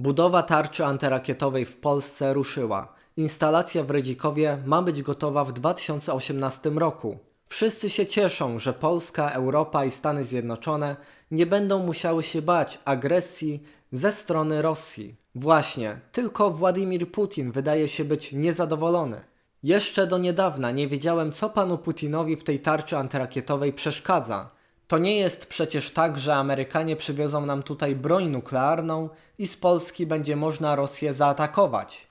Budowa tarczy antyrakietowej w Polsce ruszyła. Instalacja w Redzikowie ma być gotowa w 2018 roku. Wszyscy się cieszą, że Polska, Europa i Stany Zjednoczone nie będą musiały się bać agresji ze strony Rosji. Właśnie, tylko Władimir Putin wydaje się być niezadowolony. Jeszcze do niedawna nie wiedziałem, co panu Putinowi w tej tarczy antyrakietowej przeszkadza. To nie jest przecież tak, że Amerykanie przywiozą nam tutaj broń nuklearną i z Polski będzie można Rosję zaatakować.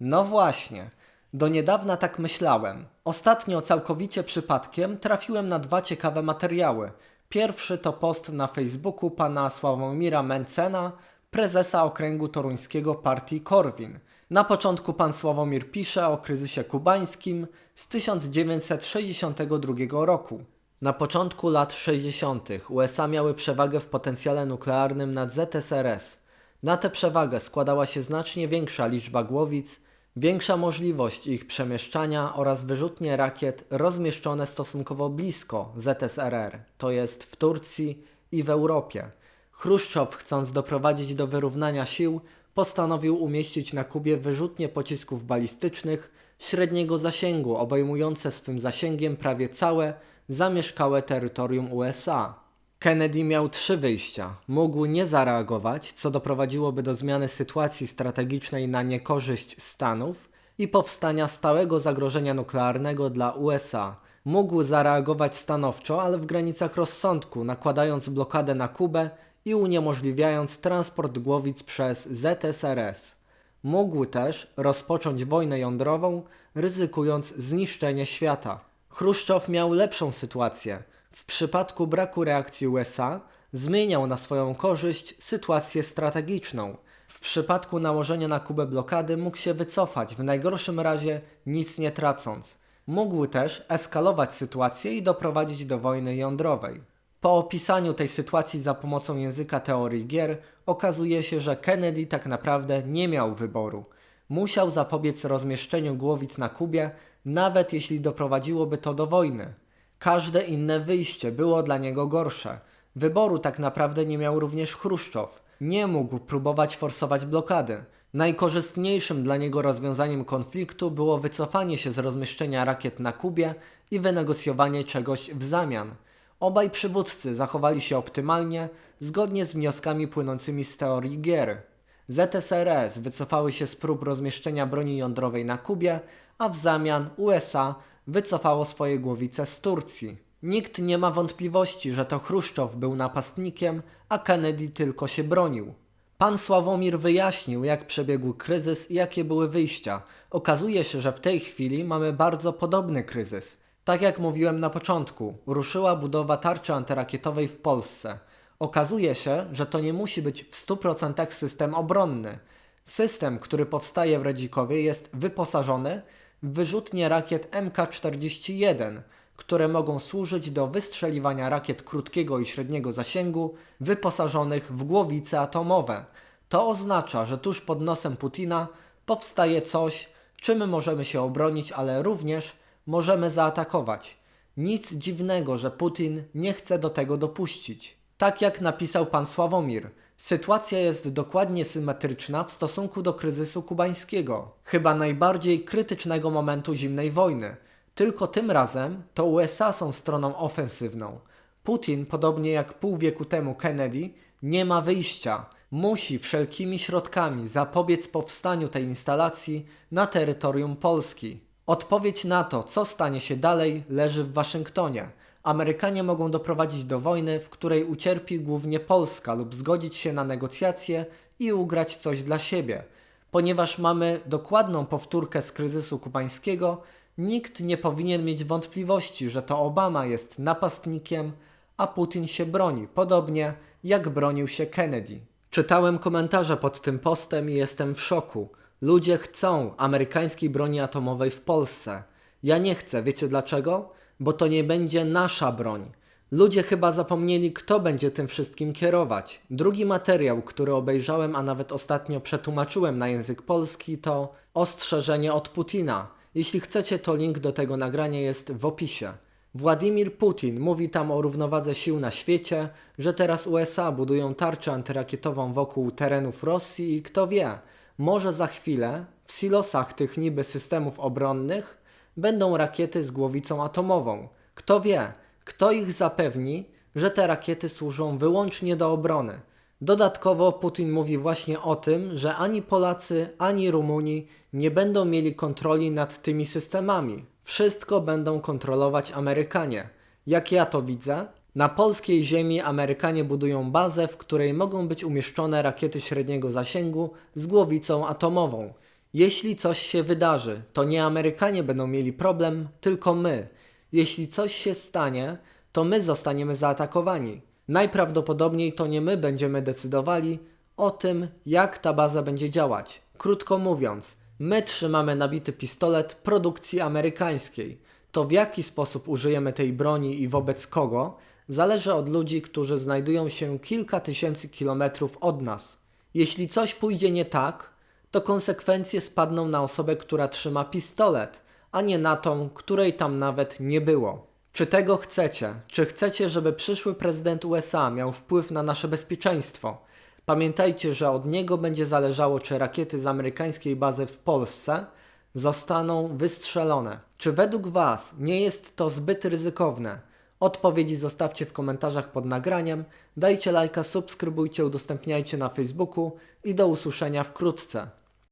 No właśnie, do niedawna tak myślałem. Ostatnio całkowicie przypadkiem trafiłem na dwa ciekawe materiały. Pierwszy to post na Facebooku pana Sławomira Mencena, prezesa okręgu toruńskiego partii Korwin. Na początku pan Sławomir pisze o kryzysie kubańskim z 1962 roku. Na początku lat 60. USA miały przewagę w potencjale nuklearnym nad ZSRS. Na tę przewagę składała się znacznie większa liczba głowic, większa możliwość ich przemieszczania oraz wyrzutnie rakiet rozmieszczone stosunkowo blisko ZSRR, to jest w Turcji i w Europie. Chruszczow, chcąc doprowadzić do wyrównania sił, postanowił umieścić na Kubie wyrzutnie pocisków balistycznych średniego zasięgu, obejmujące swym zasięgiem prawie całe zamieszkałe terytorium USA. Kennedy miał trzy wyjścia. Mógł nie zareagować, co doprowadziłoby do zmiany sytuacji strategicznej na niekorzyść Stanów i powstania stałego zagrożenia nuklearnego dla USA. Mógł zareagować stanowczo, ale w granicach rozsądku, nakładając blokadę na Kubę i uniemożliwiając transport głowic przez ZSRS. Mógł też rozpocząć wojnę jądrową, ryzykując zniszczenie świata. Chruszczow miał lepszą sytuację. W przypadku braku reakcji USA zmieniał na swoją korzyść sytuację strategiczną. W przypadku nałożenia na Kubę blokady mógł się wycofać, w najgorszym razie nic nie tracąc. Mógł też eskalować sytuację i doprowadzić do wojny jądrowej. Po opisaniu tej sytuacji za pomocą języka teorii gier okazuje się, że Kennedy tak naprawdę nie miał wyboru. Musiał zapobiec rozmieszczeniu głowic na Kubie, nawet jeśli doprowadziłoby to do wojny. Każde inne wyjście było dla niego gorsze. Wyboru tak naprawdę nie miał również Chruszczow. Nie mógł próbować forsować blokady. Najkorzystniejszym dla niego rozwiązaniem konfliktu było wycofanie się z rozmieszczenia rakiet na Kubie i wynegocjowanie czegoś w zamian. Obaj przywódcy zachowali się optymalnie, zgodnie z wnioskami płynącymi z teorii gier. ZSRS wycofały się z prób rozmieszczenia broni jądrowej na Kubie, a w zamian USA wycofało swoje głowice z Turcji. Nikt nie ma wątpliwości, że to Chruszczow był napastnikiem, a Kennedy tylko się bronił. Pan Sławomir wyjaśnił, jak przebiegł kryzys i jakie były wyjścia. Okazuje się, że w tej chwili mamy bardzo podobny kryzys. Tak jak mówiłem na początku, ruszyła budowa tarczy antyrakietowej w Polsce. Okazuje się, że to nie musi być w 100% system obronny. System, który powstaje w Redzikowie jest wyposażony w wyrzutnie rakiet MK-41, które mogą służyć do wystrzeliwania rakiet krótkiego i średniego zasięgu wyposażonych w głowice atomowe. To oznacza, że tuż pod nosem Putina powstaje coś, czym możemy się obronić, ale również możemy zaatakować. Nic dziwnego, że Putin nie chce do tego dopuścić. Tak jak napisał pan Sławomir, sytuacja jest dokładnie symetryczna w stosunku do kryzysu kubańskiego, chyba najbardziej krytycznego momentu zimnej wojny. Tylko tym razem to USA są stroną ofensywną. Putin, podobnie jak pół wieku temu Kennedy, nie ma wyjścia. Musi wszelkimi środkami zapobiec powstaniu tej instalacji na terytorium Polski. Odpowiedź na to, co stanie się dalej, leży w Waszyngtonie. Amerykanie mogą doprowadzić do wojny, w której ucierpi głównie Polska lub zgodzić się na negocjacje i ugrać coś dla siebie. Ponieważ mamy dokładną powtórkę z kryzysu kubańskiego, nikt nie powinien mieć wątpliwości, że to Obama jest napastnikiem, a Putin się broni, podobnie jak bronił się Kennedy. Czytałem komentarze pod tym postem i jestem w szoku. Ludzie chcą amerykańskiej broni atomowej w Polsce. Ja nie chcę, wiecie dlaczego? Bo to nie będzie nasza broń. Ludzie chyba zapomnieli, kto będzie tym wszystkim kierować. Drugi materiał, który obejrzałem, a nawet ostatnio przetłumaczyłem na język polski, to ostrzeżenie od Putina. Jeśli chcecie, to link do tego nagrania jest w opisie. Władimir Putin mówi tam o równowadze sił na świecie, że teraz USA budują tarczę antyrakietową wokół terenów Rosji i kto wie, może za chwilę w silosach tych niby systemów obronnych będą rakiety z głowicą atomową. Kto wie, kto ich zapewni, że te rakiety służą wyłącznie do obrony. Dodatkowo Putin mówi właśnie o tym, że ani Polacy, ani Rumuni nie będą mieli kontroli nad tymi systemami. Wszystko będą kontrolować Amerykanie. Jak ja to widzę, na polskiej ziemi Amerykanie budują bazę, w której mogą być umieszczone rakiety średniego zasięgu z głowicą atomową. Jeśli coś się wydarzy, to nie Amerykanie będą mieli problem, tylko my. Jeśli coś się stanie, to my zostaniemy zaatakowani. Najprawdopodobniej to nie my będziemy decydowali o tym, jak ta baza będzie działać. Krótko mówiąc, my trzymamy nabity pistolet produkcji amerykańskiej. To w jaki sposób użyjemy tej broni i wobec kogo, zależy od ludzi, którzy znajdują się kilka tysięcy kilometrów od nas. Jeśli coś pójdzie nie tak, to konsekwencje spadną na osobę, która trzyma pistolet, a nie na tą, której tam nawet nie było. Czy tego chcecie? Czy chcecie, żeby przyszły prezydent USA miał wpływ na nasze bezpieczeństwo? Pamiętajcie, że od niego będzie zależało, czy rakiety z amerykańskiej bazy w Polsce zostaną wystrzelone. Czy według Was nie jest to zbyt ryzykowne? Odpowiedzi zostawcie w komentarzach pod nagraniem, dajcie lajka, subskrybujcie, udostępniajcie na Facebooku i do usłyszenia wkrótce.